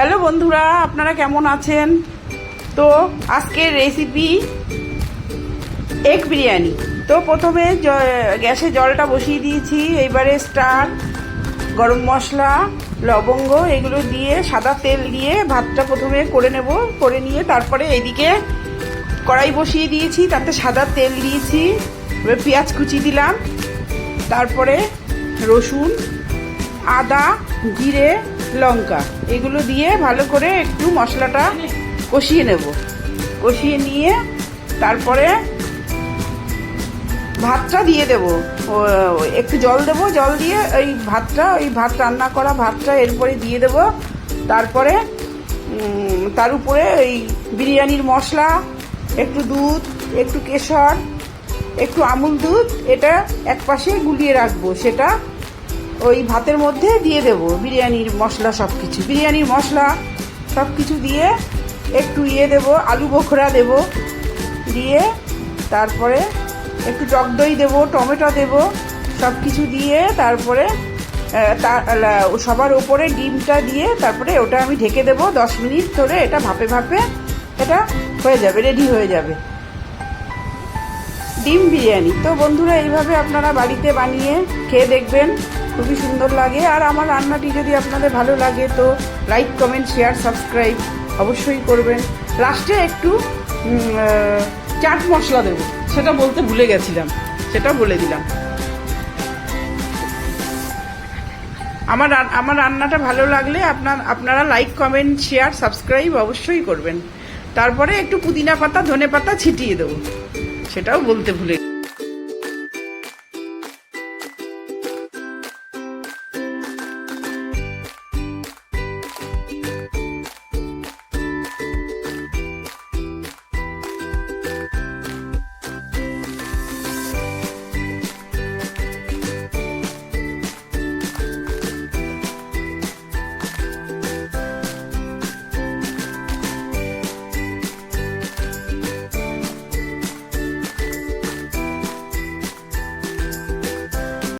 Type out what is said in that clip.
Hello বন্ধুরা, আপনারা কেমন আছেন? তো আজকের রেসিপি এগ বিরিয়ানি। তো প্রথমে গ্যাসে জলটা বসিয়ে দিয়েছি এইবারে স্টার, গরম মশলা, লবঙ্গ, এগুলো দিয়ে সাদা তেল দিয়ে ভাতটা প্রথমে করে নেব, করে নিয়ে তারপরে এদিকে কড়াই বসিয়ে দিয়েছি, তাতে সাদা তেল দিয়েছি, এবার পেঁয়াজ কুচি দিলাম, তারপরে রসুন, আদা, জিরে লঙ্কা। এগুলো দিয়ে ভালো করে একটু মশলাটা কষিয়ে নেব। কষিয়ে নিয়ে তারপরে ভাতটা দিয়ে দেব। একটু জল দেব। জল দিয়ে ওই ভাতটা, ওই ভাত রান্না করা ভাতটা এরপরে দিয়ে দেব। তারপরে তার উপরে ওই বিরিয়ানির মশলা, একটু দুধ, একটু কেশর, একটু আমুল দুধ, এটা এক পাশে গুলিয়ে রাখব। সেটা ওই ভাতের মধ্যে দিয়ে দেব, বিরিয়ানির মশলা সব কিছু বিরিয়ানির মশলা সব কিছু দিয়ে একটু ইয়ে দেব, আলু বোখরা দেব, দিয়ে তারপরে একটু টক দই দেবো, টমেটো দেব সব কিছু দিয়ে তারপরে সবার ওপরে ডিমটা দিয়ে তারপরে ওটা আমি ঢেকে দেবো, দশ মিনিট ধরে এটা ভাপে ভাপে এটা হয়ে যাবে রেডি হয়ে যাবে। ডিম বিরিয়ানি। তো বন্ধুরা, এইভাবে আপনারা বাড়িতে বানিয়ে খেয়ে দেখবেন। খুবই সুন্দর লাগে। আর আমার রান্নাটি যদি আপনাদের ভালো লাগে, তো লাইক কমেন্ট শেয়ার সাবস্ক্রাইব অবশ্যই করবেন। লাস্টে একটু চাট মশলা দেবো। সেটা বলতে ভুলে গেছিলাম। সেটা বলে দিলাম। আমার আমার রান্নাটা ভালো লাগলে আপনার, আপনারা লাইক কমেন্ট শেয়ার সাবস্ক্রাইব অবশ্যই করবেন। তারপরে একটু পুদিনা পাতা, ধনে পাতা ছিটিয়ে দেবো। সেটাও বলতে ভুলে